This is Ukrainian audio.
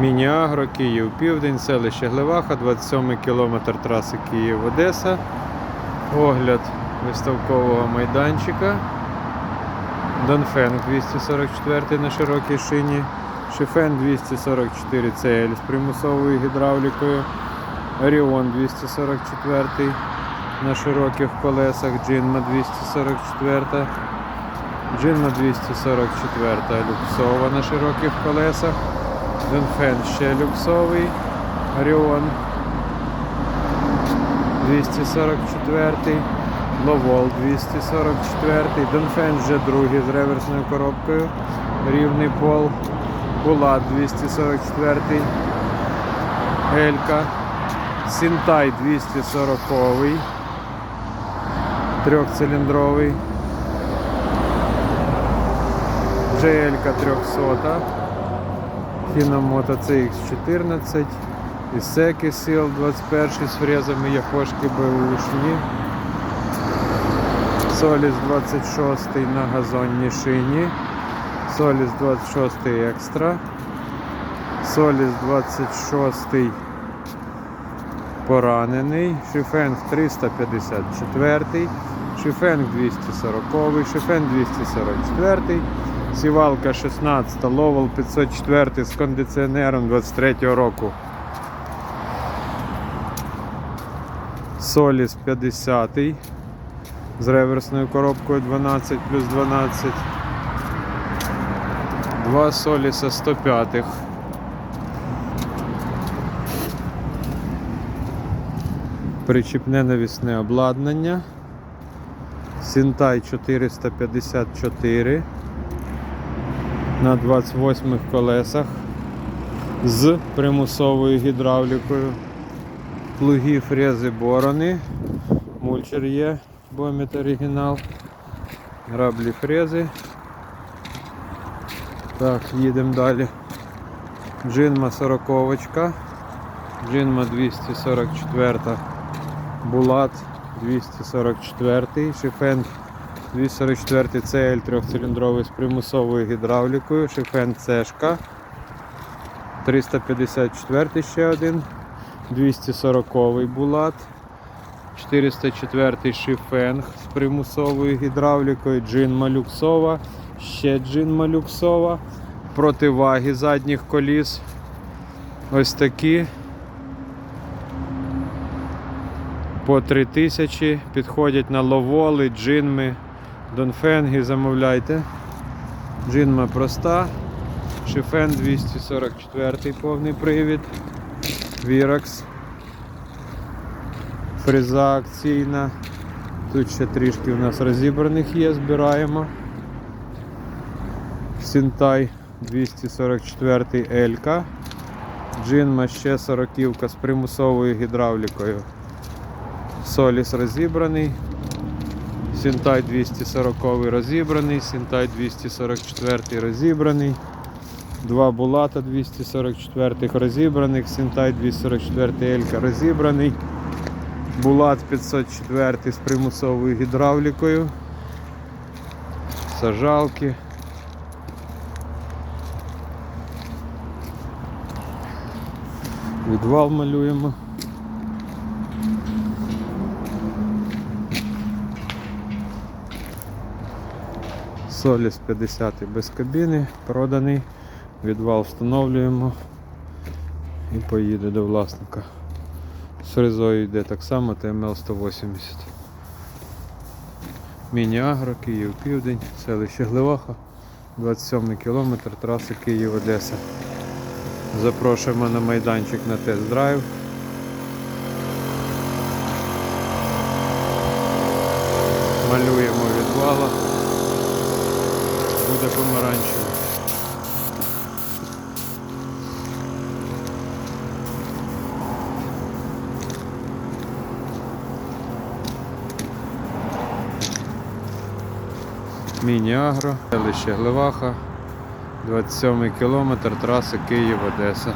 Міні-Агро, Київ Південь, селище Глеваха, 27 кілометр траси Київ-Одеса. Огляд виставкового майданчика. Донфенг 244 на широкій шині. Шифен 244 CL з примусовою гідравлікою. Оріон 244 на широких колесах. Джинма 244. Джинма 244 люксова на широких колесах. Донфен ще люксовий. Оріон. 244, Ловол 244, Донфен вже другий з реверсною коробкою, рівний пол, Булат 244, Елька, Сінтай 240, трьохциліндровий, GL 300, Хіномото CX14, Ісеки Сіл 21 з фрезами Япошки БУшні. Соліс 26 на газонній шині. Соліс 26 екстра. Соліс 26 поранений. Шифенг 354. Шифенг 240, Шифен 244. Сівалка 16, Ловел 504 з кондиціонером 23 року. Соліс 50 з реверсною коробкою 12 плюс 12. Два Соліса 105. Причіпне навісне обладнання. Сінтай 454 на 28 колесах з примусовою гідравлікою. Плуги, фрези, борони. Мульчер є, бомет оригінал. Граблі фрези. Так, їдемо далі. Джинма 40. Джинма 244. Булат 244. Шифен 244 CL трьохциліндровий з примусовою гідравлікою. Шифен Цешка. 354 ще один. 240 Булат. 404 Шифенг з примусовою гідравлікою, джин люксова, ще джин люксова, противаги задніх коліс. Ось такі. По 3000 підходять на ловоли, джинми, донфенги, замовляйте. Джинма проста, шифен 244 повний привід, Віракс. Фреза акційна. Тут ще трішки у нас розібраних є, збираємо. Сінтай 244 Елька. Джинма ще 40 з примусовою гідравлікою. Соліс розібраний. Сінтай 240 розібраний, Сінтай 244 розібраний. Два Булата 244 розібраних, Сінтай 244 Елька розібраний. Булат 504 з примусовою гідравлікою. Сажалки. Відвал малюємо. Соліс 50 без кабіни, проданий. Відвал встановлюємо і поїде до власника. З фрезою йде так само ТМЛ 180. Міні-Агро, Київ, Південь, селище Гливаха, 27 кілометр траси Київ-Одеса. Запрошуємо на майданчик на тест-драйв. Малюємо відвала. Буде помаранчево. Міні-Агро, селище Глеваха, 27 кілометр траси Київ-Одеса.